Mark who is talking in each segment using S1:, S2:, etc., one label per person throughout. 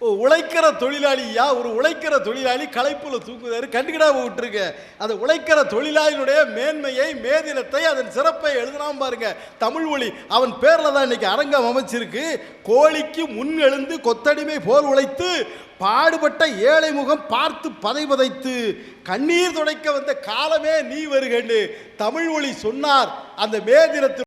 S1: உழைக்கிற தொழிலாளியா ஒரு உழைக்கிற தொழிலாளி களைப்புல தூக்குதாரு கண்டுக்கிடாம விட்டுருங்க அந்த உழைக்கிற தொழிலாளியினுடைய மேன்மையை மேதினத்தை அதன் சிறப்பை எழுதலாம் பாருங்க. தமிழ் மொழி. அவன் பேர்ல தான் இன்னைக்கு அரங்கம் அமைச்சிருக்கு. கோழிக்கு முன் எழுந்து கொத்தடிமை போல் உழைத்து பாடுபட்ட ஏழை முகம் பார்த்து பதை பதைத்து கண்ணீர் துடைக்க வந்த காலமே நீ வருகண்டு. தமிழ் மொழி சொன்னார். அந்த மேதினத்தின்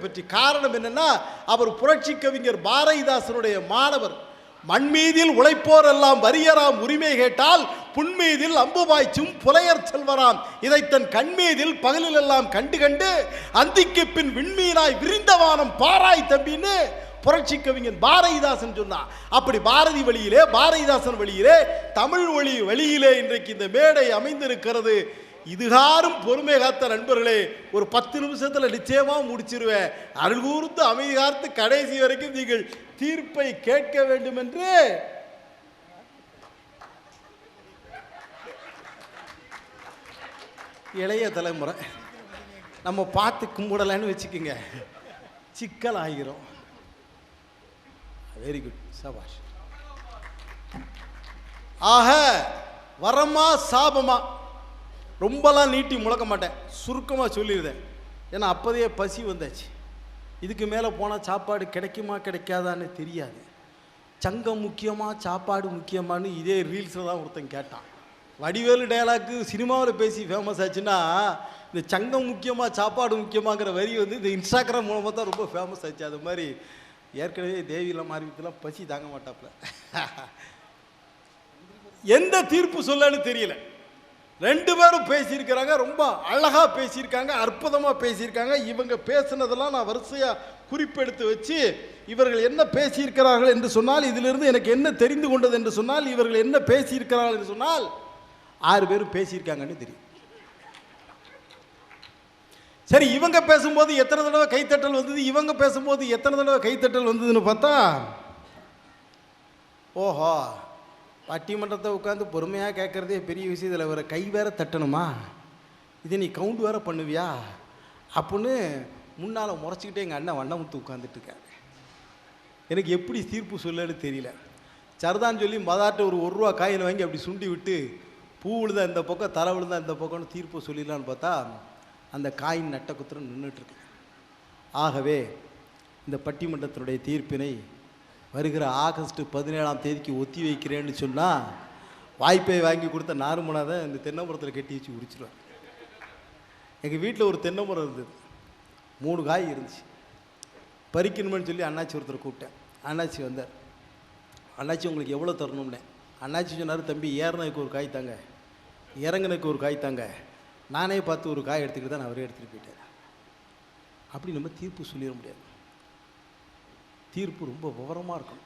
S1: பற்றி காரணம் என்னன்னா அவர் புரட்சி கவிஞர் பாரதிதாசனுடைய மாணவர். மண்மீதில் உழைப்போர் எல்லாம் வரியராம் உரிமை கேட்டால் புன்மீதில் அம்பு பாய்ச்சும் புலையர் செல்வராம். இதை தன் கண்மீதில் பகலில் எல்லாம் கண்டு கண்டு அந்திக்கு பின் விண்மீனாய் விரிந்த வானம் பாராய் தம்பின்னு புரட்சி கவிஞன் பாரதிதாசன் சொன்னான் அப்படி பாரதி வழியிலே பாரதிதாசன் வழியிலே தமிழ் வழி வழியிலே இன்றைக்கு இந்த மேடை அமைந்திருக்கிறது. இதுகாரும் பொறுமை காத்த நண்பர்களே ஒரு பத்து நிமிஷத்தில் நிச்சயமாக முடிச்சிருவேன். அருள் கூர்ந்து அமைதி காத்து கடைசி வரைக்கும் நீங்கள் தீர்ப்பை கேட்க வேண்டும் என்று இளைய தலைமுறை நம்ம பார்த்து கும்பிடலைன்னு வச்சுக்கோங்க. சிக்கல் ஆகிரும். வெரி குட் சபாஷ். ஆக வரமா சாபமா? ரொம்பலாம் நீட்டி முழக்க மாட்டேன். சுருக்கமாக சொல்லிடுறேன் ஏன்னா அப்போதையே பசி வந்தாச்சு. இதுக்கு மேலே போனால் சாப்பாடு கிடைக்குமா கிடைக்காதான்னு தெரியாது. சங்கம் முக்கியமாக சாப்பாடு முக்கியமான்னு இதே ரீல்ஸில் தான் ஒருத்தன் கேட்டான். வடிவேலு டயலாக்கு சினிமாவில் பேசி ஃபேமஸ் ஆச்சுன்னா இந்த சங்கம் முக்கியமாக சாப்பாடு முக்கியமாங்கிற வரி வந்து இந்த இன்ஸ்டாகிராம் மூலமாக தான் ரொம்ப ஃபேமஸ் ஆச்சு. அது மாதிரி ஏற்கனவே தேவியில் மாறிவிட்டுலாம் பசி தாங்க மாட்டாப்புல. எந்த தீர்ப்பு சொல்லன்னு தெரியல. ரெண்டு பேரும் பேசியிருக்கிறாங்க ரொம்ப அழகாக பேசியிருக்காங்க அற்புதமாக பேசியிருக்காங்க. இவங்க பேசுனதெல்லாம் நான் வரிசையாக குறிப்பெடுத்து வச்சு இவர்கள் என்ன பேசியிருக்கிறார்கள் என்று சொன்னால் இதிலிருந்து எனக்கு என்ன தெரிந்து கொண்டது என்று சொன்னால் இவர்கள் என்ன பேசியிருக்கிறார்கள் என்று சொன்னால் ஆறு பேரும் பேசியிருக்காங்கன்னு தெரியும். சரி இவங்க பேசும்போது எத்தனை தடவை கைத்தட்டல் வந்தது? இவங்க பேசும்போது எத்தனை தடவை கைத்தட்டல் வந்ததுன்னு பார்த்தா ஓஹோ பட்டிமன்றத்தை உட்காந்து பொறுமையாக கேட்குறதே பெரிய விஷயம் இதில் வர கை வேற தட்டணுமா? இதை நீ கவுண்ட் வேற பண்ணுவியா? அப்படின்னு முன்னால் முறைச்சிக்கிட்டே எங்கள் அண்ணன் வண்ணமுத்து உட்காந்துட்டு எனக்கு எப்படி தீர்ப்பு சொல்லன்னு தெரியல. சரிதான் சொல்லி மதாட்ட ஒரு ஒரு ரூபா காயில் வாங்கி அப்படி சுண்டி விட்டு பூ விழுந்தா இந்த பக்கம் தலை விழுந்தா இந்த பக்கம்னு தீர்ப்பு சொல்லிடலான்னு பார்த்தா அந்த காயின் நட்டக்குத்திரம் நின்றுட்டுருக்கு ஆகவே இந்த பட்டிமன்றத்தினுடைய தீர்ப்பினை வருகிற ஆகஸ்ட் பதினேழாம் தேதிக்கு ஒத்தி வைக்கிறேன்னு சொன்னால் வாய்ப்பை வாங்கி கொடுத்த நார்மலாக தான் இந்த தென்னைமரத்தில் கட்டி வச்சு உரிச்சிருவார். எங்கள் வீட்டில் ஒரு தென்னமரம் இருந்தது. மூணு காய் இருந்துச்சு. பறிக்கணுமென்னு சொல்லி அண்ணாச்சி ஒருத்தர் கூப்பிட்டேன். அண்ணாச்சி வந்தார். அண்ணாச்சி உங்களுக்கு எவ்வளோ தரணும்னே? அண்ணாச்சி சொன்னார் தம்பி ஏறினதுக்கு ஒரு காய் தாங்க. இறங்குனதுக்கு ஒரு காய் தாங்க. நானே பார்த்து ஒரு காய் எடுத்துக்கிட்டு தான் நான் அவரே எடுத்துகிட்டு போயிட்டேன். அப்படி நம்ம தீர்ப்பு சொல்லிட முடியாது. தீர்ப்பு ரொம்ப விவரமாக இருக்கணும்.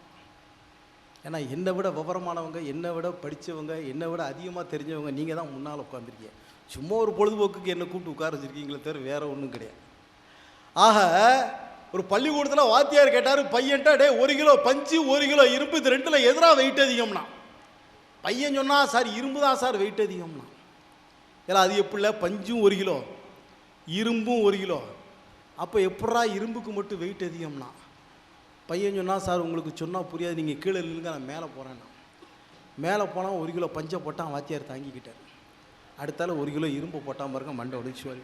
S1: ஏன்னா என்னை விட விவரமானவங்க என்னை விட படித்தவங்க என்னை விட அதிகமாக தெரிஞ்சவங்க நீங்கள் தான் முன்னால் உட்காந்துருக்கீங்க சும்மா ஒரு பொழுதுபோக்குக்கு என்னை கூப்பிட்டு உட்கார வச்சிருக்கீங்களே தவிர வேறு ஒன்றும் கிடையாது. ஆக ஒரு பள்ளிக்கூடத்தில் வாத்தியார் கேட்டார் பையன்ட்ட டே ஒரு கிலோ பஞ்சு ஒரு கிலோ இரும்பு இது ரெண்டில் எதிராக வெயிட் அதிகம்னா? பையன் சொன்னால் சார் இரும்பு தான் சார் வெயிட் அதிகம்னா. ஏன்னா அது எப்படில பஞ்சும் ஒரு கிலோ இரும்பும் ஒரு கிலோ. அப்போ எப்படா இரும்புக்கு மட்டும் வெயிட் அதிகம்னா? பையன் சொன்னால் சார் உங்களுக்கு சொன்னால் புரியாது. நீங்கள் கீழே இருந்து நான் மேலே போகிறேன்னா மேலே போனால் ஒரு கிலோ பஞ்சை போட்டான் வாத்தியார் தாங்கிக்கிட்டார். அடுத்தால ஒரு கிலோ இரும்பு போட்டான் பாருங்க மண்டை உடைச்சுவார்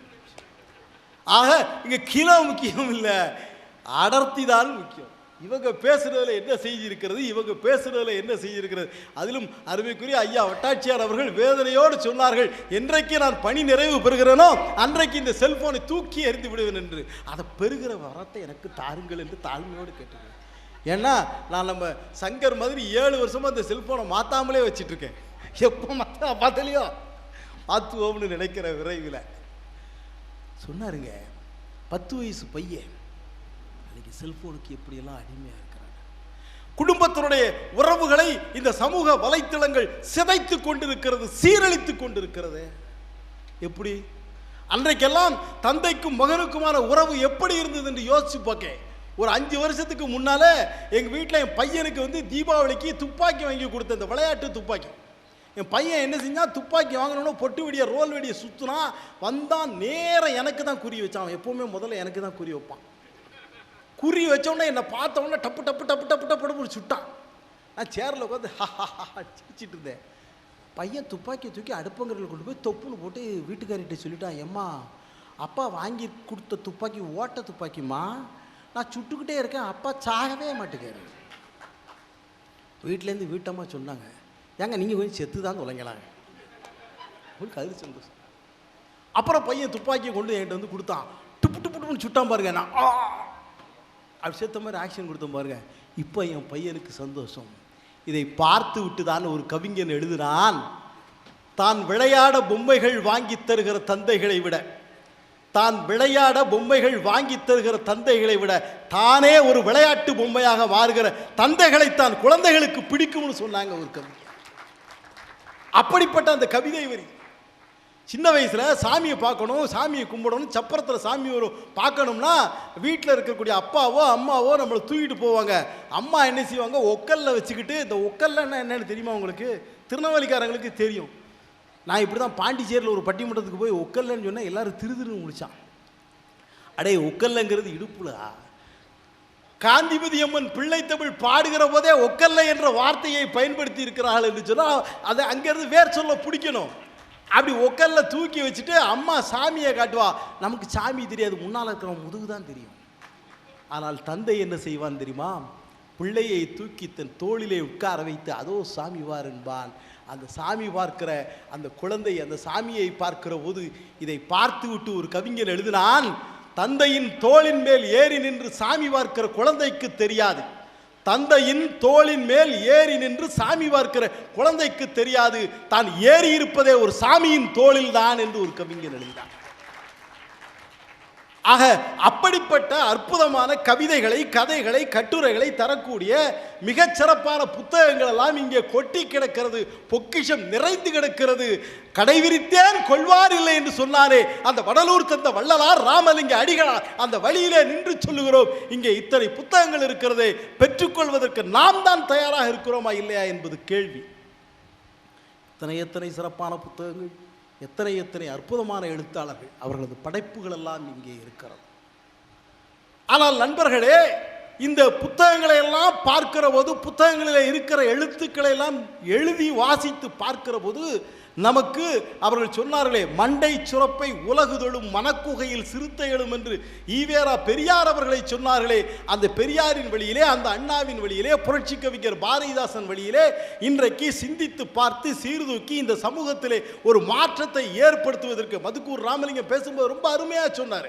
S1: ஆக இங்கே கிலோ முக்கியம் இல்லை அடர்த்தி தான் முக்கியம். இவங்க பேசுறதுல என்ன செய்தி இருக்கிறது இவங்க பேசுறதுல என்ன செய்தி இருக்கிறது அதிலும் அருமைக்குரிய ஐயா வட்டாட்சியார் அவர்கள் வேதனையோடு சொன்னார்கள் என்றைக்கு நான் பணி நிறைவு பெறுகிறேனோ அன்றைக்கு இந்த செல்போனை தூக்கி எறிந்து விடுவேன் என்று. அதை பெறுகிற வரத்தை எனக்கு தாருங்கள் என்று தாழ்மையோடு கேட்டுக்கிறேன். ஏன்னா நான் நம்ம சங்கர் மாதிரி ஏழு வருஷமா அந்த செல்போனை மாத்தாமலே வச்சிட்டு இருக்கேன் எப்போ மாத்தா பார்த்தலையோ மாத்துவோம்னு நினைக்கிற விரைவில். சொன்னாருங்க பத்து வயசு பையன். செல்ஃபோனுக்கு செல்போனுக்கு எப்படியெல்லாம் அடிமையாக இருக்கிறாங்க? குடும்பத்தினுடைய உறவுகளை இந்த சமூக வலைத்தளங்கள் சிதைத்து கொண்டிருக்கிறது சீரழித்து கொண்டிருக்கிறது. எப்படி? அன்றைக்கெல்லாம் தந்தைக்கும் மகனுக்குமான உறவு எப்படி இருந்தது என்று யோசிச்சு பார்க்க. ஒரு அஞ்சு வருஷத்துக்கு முன்னால எங்கள் வீட்டில் என் பையனுக்கு வந்து தீபாவளிக்கு துப்பாக்கி வாங்கி கொடுத்த இந்த விளையாட்டு துப்பாக்கி. என் பையன் என்ன செஞ்சால் துப்பாக்கி வாங்கணும்னு பொட்டு வெடியை ரோல் வெடியை சுற்றினா வந்தான் நேரம் எனக்கு தான் குறி வச்சான். அவன் எப்பவுமே முதல்ல எனக்கு தான் குறி வைப்பான். குறி வச்சோடனே என்னை பார்த்த உடனே டப்பு டப்பு டப்பு டப்பு டப்பு டப்பு சுட்டான். நான் சேரில் உட்காந்து சிரிச்சிட்டு இருந்தேன். பையன் துப்பாக்கி தூக்கி அடுப்பங்கரில் கொண்டு போய் தொப்புன்னு போட்டு வீட்டுக்காரிட்ட சொல்லிட்டான் எம்மா அப்பா வாங்கி கொடுத்த துப்பாக்கி ஓட்ட துப்பாக்கிம்மா நான் சுட்டுக்கிட்டே இருக்கேன் அப்பா சாகவே மாட்டேங்காரு வீட்டிலேருந்து வீட்டம்மா சொன்னாங்க ஏங்க நீங்கள் கொஞ்சம் செத்து தான் தொலைங்களாங்க. உங்களுக்கு அது சந்தோஷம். அப்புறம் பையன் துப்பாக்கியை கொண்டு என்கிட்ட வந்து கொடுத்தான். டுப்பு டுப்பு டுப்புன்னு சுட்டான் பாருங்க நான் அப்படி சேர்த்த மாதிரி ஆக்ஷன் கொடுத்தோம் பாருங்கள் இப்போ என் பையனுக்கு சந்தோஷம். இதை பார்த்து விட்டு தான் ஒரு கவிஞன் எழுதினான். தான் விளையாட பொம்மைகள் வாங்கி தருகிற தந்தைகளை விட தான் விளையாட பொம்மைகள் வாங்கி தருகிற தந்தைகளை விட தானே ஒரு விளையாட்டு பொம்மையாக மாறுகிற தந்தைகளை தான் குழந்தைகளுக்கு பிடிக்கும்னு சொன்னாங்க ஒரு கவிஞர் அப்படிப்பட்ட அந்த கவிதை வரி. சின்ன வயசில் சாமியை பார்க்கணும் சாமியை கும்பிடணும் சப்பரத்தில் சாமி வரும் பார்க்கணும்னா வீட்டில் இருக்கக்கூடிய அப்பாவோ அம்மாவோ நம்மளை தூக்கிட்டு போவாங்க. அம்மா என்ன செய்வாங்க? ஒக்கல்ல வச்சுக்கிட்டு இந்த ஒக்கல்ல என்னென்னு தெரியுமா உங்களுக்கு? திருநெல்வேலிக்காரங்களுக்கு தெரியும். நான் இப்படி தான் பாண்டிச்சேரியில் ஒரு பட்டிமன்றத்துக்கு போய் ஒக்கல்லன்னு சொன்னால் எல்லோரும் திரு திருன்னு முடிச்சான். அடே ஒக்கல்லங்கிறது இடுப்புல. காந்திபதி அம்மன் பிள்ளை தமிழ் பாடுகிற போதே ஒக்கல்ல என்ற வார்த்தையை பயன்படுத்தி இருக்கிறார்கள் என்று சொன்னால் அதை அங்கேருந்து வேர் சொல்ல பிடிக்கணும். அப்படி ஒக்கல்ல தூக்கி வச்சுட்டு அம்மா சாமியை காட்டுவா. நமக்கு சாமி தெரியாது முன்னால் இருக்கிறவன் முதுகு தான் தெரியும். ஆனால் தந்தை என்ன செய்வான் தெரியுமா? பிள்ளையை தூக்கி தன் தோளிலே உட்கார வைத்து அதோ சாமி வார் என்பான். அந்த சாமி பார்க்கிற அந்த குழந்தை அந்த சாமியை பார்க்கிற போது இதை பார்த்து விட்டு ஒரு கவிஞன் எழுதினான் தந்தையின் தோளின் மேல் ஏறி நின்று சாமி பார்க்கிற குழந்தைக்கு தெரியாது. தந்தையின் தோளின் மேல் ஏறி நின்று சாமி பார்க்கிற குழந்தைக்கு தெரியாது. தான் ஏறி இருப்பதே ஒரு சாமியின் தோளில் தான் என்று ஒரு கவிஞர் எழுதினார். ஆக அப்படிப்பட்ட அற்புதமான கவிதைகளை கதைகளை கட்டுரைகளை தரக்கூடிய மிகச்சிறப்பான புத்தகங்கள் எல்லாம் இங்கே கொட்டி கிடக்கிறது பொக்கிஷம் நிறைந்து கிடக்கிறது. கடைவிரித்தேன் கொள்வார் இல்லை என்று சொன்னாரே அந்த வடலூர் தந்த வள்ளலார் ராமலிங்க அடிகளார் அந்த வழியிலே நின்று சொல்லுகிறோம் இங்கே இத்தனை புத்தகங்கள் இருக்கிறதே பெற்றுக்கொள்வதற்கு நாம் தான் தயாராக இருக்கிறோமா இல்லையா என்பது கேள்வி. இத்தனை எத்தனை சிறப்பான புத்தகங்கள்? எத்தனை எத்தனை அற்புதமான எழுத்தாளர்கள் அவர்களது படைப்புகள் எல்லாம் இங்கே இருக்கிறது. ஆனால் நண்பர்களே இந்த புத்தகங்களை எல்லாம் பார்க்கிற போது புத்தகங்களில் இருக்கிற எழுத்துக்களை எல்லாம் எழுதி வாசித்து பார்க்கிற போது நமக்கு அவர்கள் சொன்னார்களே மண்டை சுரப்பை உலகுதொழும் மனக்குகையில் சிறுத்தை எழும் என்று ஈவேரா பெரியார் அவர்களை சொன்னார்களே அந்த பெரியாரின் வழியிலே அந்த அண்ணாவின் வழியிலே புரட்சி கவிஞர் பாரதிதாசன் வழியிலே இன்றைக்கு சிந்தித்து பார்த்து சீர்தூக்கி இந்த சமூகத்திலே ஒரு மாற்றத்தை ஏற்படுத்துவதற்கு மதுக்கூர் ராமலிங்கம் பேசும்போது ரொம்ப அருமையாக சொன்னார்.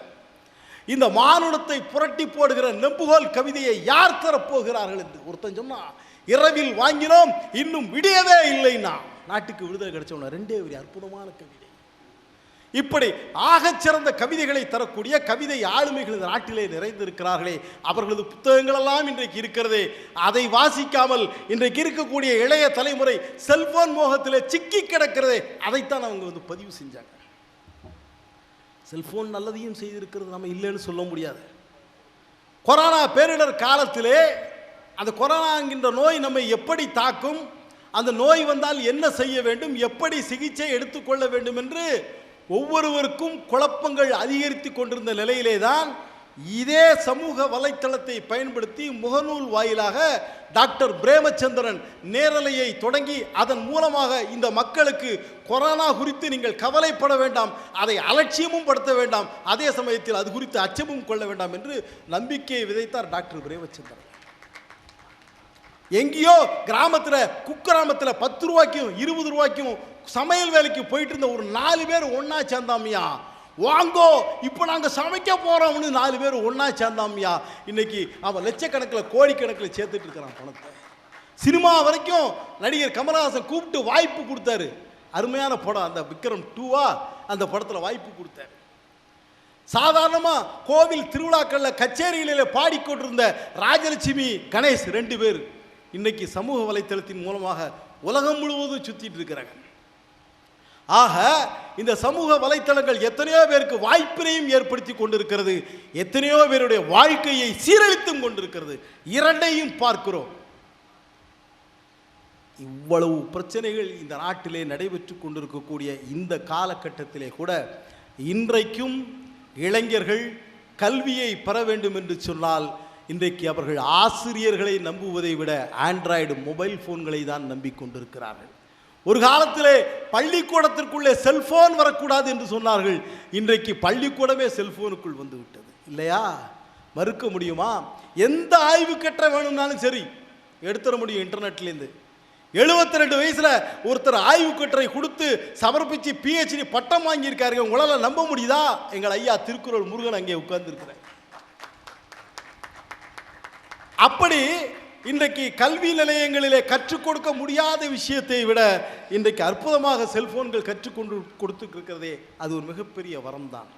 S1: இந்த மானுடத்தை புரட்டி போடுகிற நெம்புகோல் கவிதையை யார் தரப்போகிறார்கள் என்று ஒருத்தன் சொன்னா இரவில் வாங்கினோம் இன்னும் விடியவே இல்லைன்னா நாட்டுக்கு விடுதலை கிடைச்சவன ரெண்டே ஒரு அற்புதமான கவிதை. இப்படி ஆகச்சிறந்த கவிதைகளை தரக்கூடிய கவிதை ஆளுமைகள் இந்த நாட்டிலே நிறைந்திருக்கிறார்களே. அவர்களது புத்தகங்கள் எல்லாம் இன்றைக்கு இருக்கிறதே. அதை வாசிக்காமல் இன்றைக்கு இருக்கக்கூடிய இளைய தலைமுறை செல்போன் மோகத்திலே சிக்கி கிடக்கிறதே. அதைத்தான் அவங்க வந்து பதிவு செஞ்சாங்க. செல்போன் நல்லதையும் செய்திருக்கிறது நம்ம இல்லைன்னு சொல்ல முடியாது. கொரோனா பேரிடர் காலத்திலே அந்த கொரோனா என்கின்ற நோய் நம்மை எப்படி தாக்கும்? அந்த நோய் வந்தால் என்ன செய்ய வேண்டும்? எப்படி சிகிச்சை எடுத்துக்கொள்ள வேண்டும் என்று ஒவ்வொருவருக்கும் குழப்பங்கள் அதிகரித்து கொண்டிருந்த நிலையிலே தான் இதே சமூக வலைத்தளத்தை பயன்படுத்தி முகநூல் வாயிலாக டாக்டர் பிரேமச்சந்திரன் நேரலையை தொடங்கி அதன் மூலமாக இந்த மக்களுக்கு கொரோனா குறித்து நீங்கள் கவலைப்பட வேண்டாம் அதை அலட்சியமும் படுத்த வேண்டாம் அதே சமயத்தில் அது குறித்து அச்சமும் கொள்ள வேண்டாம் என்று நம்பிக்கையை விதைத்தார் டாக்டர் பிரேமச்சந்திரன். எங்கேயோ கிராமத்தில் குக்கிராமத்தில் பத்து ரூபாய்க்கும் இருபது ரூபாய்க்கும் சமையல் வேலைக்கு போயிட்டு இருந்த ஒரு நாலு பேர் ஒன்றா சேர்ந்தாமியா? வாங்கோ இப்போ நாங்கள் சமைக்க போகிறோம்னு நாலு பேர் ஒன்றா சேர்ந்தாமியா? இன்னைக்கு அவன் லட்சக்கணக்கில் கோடிக்கணக்கில் சேர்த்துட்டு இருக்கிறான் பணத்தை. சினிமா வரைக்கும் நடிகர் கமலஹாசன் கூப்பிட்டு வாய்ப்பு கொடுத்தாரு. அருமையான படம் அந்த விக்ரம் டூவா அந்த படத்தில் வாய்ப்பு கொடுத்தாரு. சாதாரணமாக கோவில் திருவிழாக்களில் கச்சேரிகளில் பாடிக்கொண்டிருந்த ராஜலட்சுமி கணேஷ் ரெண்டு பேர். இன்னைக்கு சமூக வலைத்தளத்தின் மூலமாக உலகம் முழுவதும் சுத்திட்டு இருக்கிறாங்க. ஆக இந்த சமூக வலைத்தளங்கள் எத்தனையோ பேருக்கு வாய்ப்பினையும் ஏற்படுத்தி கொண்டிருக்கிறது எத்தனையோ பேருடைய வாழ்க்கையை சீரழித்தும் கொண்டிருக்கிறது. இரண்டையும் பார்க்கிறோம். இவ்வளவு பிரச்சனைகள் இந்த நாட்டிலே நடைபெற்று கொண்டிருக்கக்கூடிய இந்த காலகட்டத்திலே கூட இன்றைக்கும் இளைஞர்கள் கல்வியை பெற வேண்டும் என்று சொன்னால் இன்றைக்கு அவர்கள் ஆசிரியர்களை நம்புவதை விட ஆண்ட்ராய்டு மொபைல் ஃபோன்களை தான் நம்பிக்கொண்டிருக்கிறார்கள். ஒரு காலத்திலே பள்ளிக்கூடத்திற்குள்ளே செல்போன் வரக்கூடாது என்று சொன்னார்கள். இன்றைக்கு பள்ளிக்கூடமே செல்போனுக்குள் வந்து விட்டது இல்லையா? மறுக்க முடியுமா? எந்த ஆய்வு கற்ற வேணும்னாலும் சரி எடுத்துட முடியும் இன்டர்நெட்லேருந்து. எழுபத்தி ரெண்டு வயசில் ஒருத்தர் ஆய்வு கட்டுரை கொடுத்து சமர்ப்பித்து பிஹெச்டி பட்டம் வாங்கியிருக்காருங்க. உங்களால் நம்ப முடியுதா? எங்கள் ஐயா திருக்குறள் முருகன் அங்கே உட்கார்ந்துருக்கிறேன் அப்படி இன்றைக்கு கல்வி நிலையங்களிலே கற்றுக் கொடுக்க முடியாத விஷயத்தை விட இன்றைக்கு அற்புதமாக செல்போன்கள் கற்றுக்கொண்டு கொடுத்து இருக்கிறதே அது ஒரு மிகப்பெரிய வரம்தான்.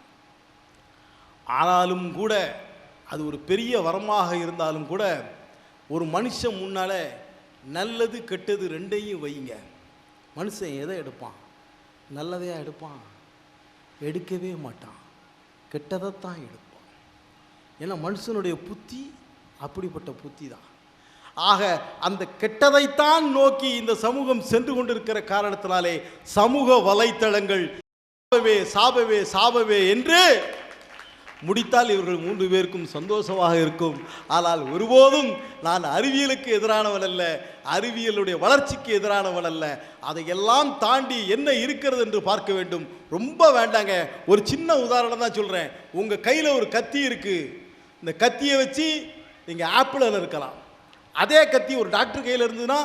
S1: ஆனாலும் கூட அது ஒரு பெரிய வரமாக இருந்தாலும் கூட ஒரு மனுஷன் முன்னால் நல்லது கெட்டது ரெண்டையும் வைங்க. மனுஷன் எதை எடுப்பான்? நல்லதையாக எடுப்பான்? எடுக்கவே மாட்டான். கெட்டதைத்தான் எடுப்பான். ஏன்னா மனுஷனுடைய புத்தி அப்படிப்பட்ட புத்தி தான் ஆக அந்த கெட்டதைத்தான் நோக்கி இந்த சமூகம் சென்று கொண்டிருக்கிற காரணத்தினாலே சமூக வலைத்தளங்கள் சாபவே சாபவே சாபவே என்று முடித்தால் இவர்கள் மூன்று பேருக்கும் சந்தோஷமாக இருக்கும். ஆனால் ஒருபோதும் நான் அறிவியலுக்கு எதிரானவன் அல்ல அறிவியலுடைய வளர்ச்சிக்கு எதிரானவன் அல்ல. அதையெல்லாம் தாண்டி என்ன இருக்கிறது என்று பார்க்க வேண்டும். ரொம்ப வேண்டாங்க. ஒரு சின்ன உதாரணம் தான் சொல்கிறேன் உங்கள் கையில் ஒரு கத்தி இருக்குது இந்த கத்தியை வச்சு நீங்கள் ஆப்பிளில் இருக்கலாம். அதே கத்தி ஒரு டாக்டர் கையில் இருந்ததுன்னா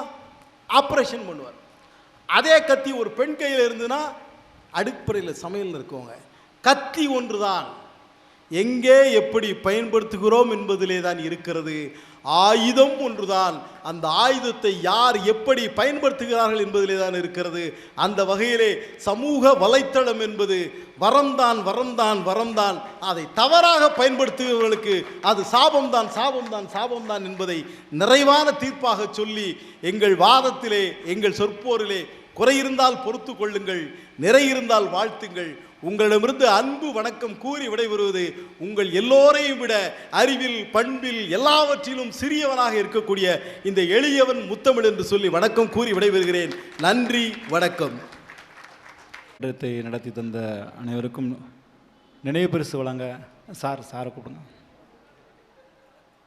S1: ஆப்ரேஷன் பண்ணுவார். அதே கத்தி ஒரு பெண் கையில் இருந்ததுன்னா அடுப்பறையில் சமையல் இருக்கவங்க கத்தி ஒன்று தான் எங்கே எப்படி பயன்படுத்துகிறோம் என்பதிலே தான் இருக்கிறது. ஆயுதம் ஒன்றுதான். அந்த ஆயுதத்தை யார் எப்படி பயன்படுத்துகிறார்கள் என்பதிலே தான் இருக்கிறது. அந்த வகையிலே சமூக வலைத்தளம் என்பது வரம்தான் வரம்தான் வரம்தான். அதை தவறாக பயன்படுத்துகிறவர்களுக்கு அது சாபம்தான் சாபம்தான் சாபம்தான் என்பதை நிறைவான தீர்ப்பாக சொல்லி எங்கள் வாதத்திலே எங்கள் சொற்போரிலே குறையிருந்தால் பொறுத்து கொள்ளுங்கள் நிறை இருந்தால் வாழ்த்துங்கள். உங்களிடமிருந்து அன்பு வணக்கம் கூறி விடைபெறுவது உங்கள் எல்லோரையும் விட அறிவில் பண்பில் எல்லாவற்றிலும் சிறியவனாக இருக்கக்கூடிய இந்த எளியவன் முத்தமிழ் என்று சொல்லி வணக்கம் கூறி விடைபெறுகிறேன். நன்றி வணக்கம்.
S2: இடத்தை நடத்தி தந்த அனைவருக்கும் நினைவு பரிசு வழங்க சார் சாரை கூப்பிடுங்க.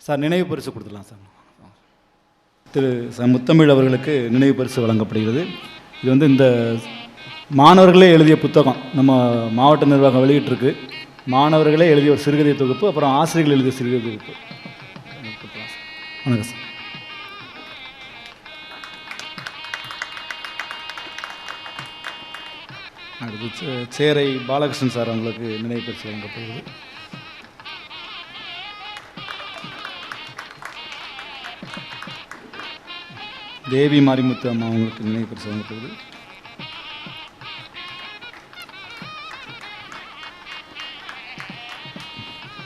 S2: சார் நினைவு பரிசு கொடுத்துடலாம் சார். திரு முத்தமிழ் அவர்களுக்கு நினைவு பரிசு வழங்கப்படுகிறது. இது வந்து இந்த மாணவர்களே எழுதிய புத்தகம் நம்ம மாவட்ட நிர்வாகம் வெளியிட்டிருக்கு. மாணவர்களே எழுதிய ஒரு சிறுகதை தொகுப்பு அப்புறம் ஆசிரியர்கள் எழுதிய சிறுகதை தொகுப்பு. வணக்கம் சார். அடுத்து சேரை பாலகிருஷ்ணன் சார் அவங்களுக்கு நினைவு பரிசு வழங்கப்படுகிறது தேவி மாரிமுத்து அம்மா அவங்களுக்கு நினைவு பரிசு வழங்கப்படுகிறது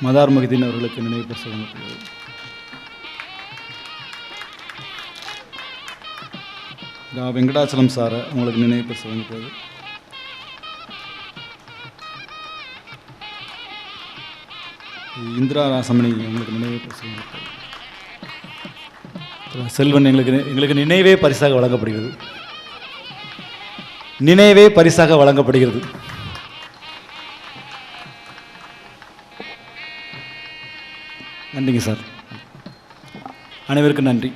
S2: மதார் மகிதீன் அவர்களுக்கு நினைவு பரிசு வழங்கப்படுகிறது ரா வெங்கடாச்சலம் சார் அவங்களுக்கு நினைவு பரிசு வழங்கப்படுகிறது இந்திரா ராசமணி அவங்களுக்கு நினைவு பரிசு வழங்கப்படுகிறது. செல்வன் எங்களுக்கு எங்களுக்கு நினைவே பரிசாக வழங்கப்படுகிறது. நினைவே பரிசாக வழங்கப்படுகிறது. நன்றிங்க சார். அனைவருக்கும் நன்றி.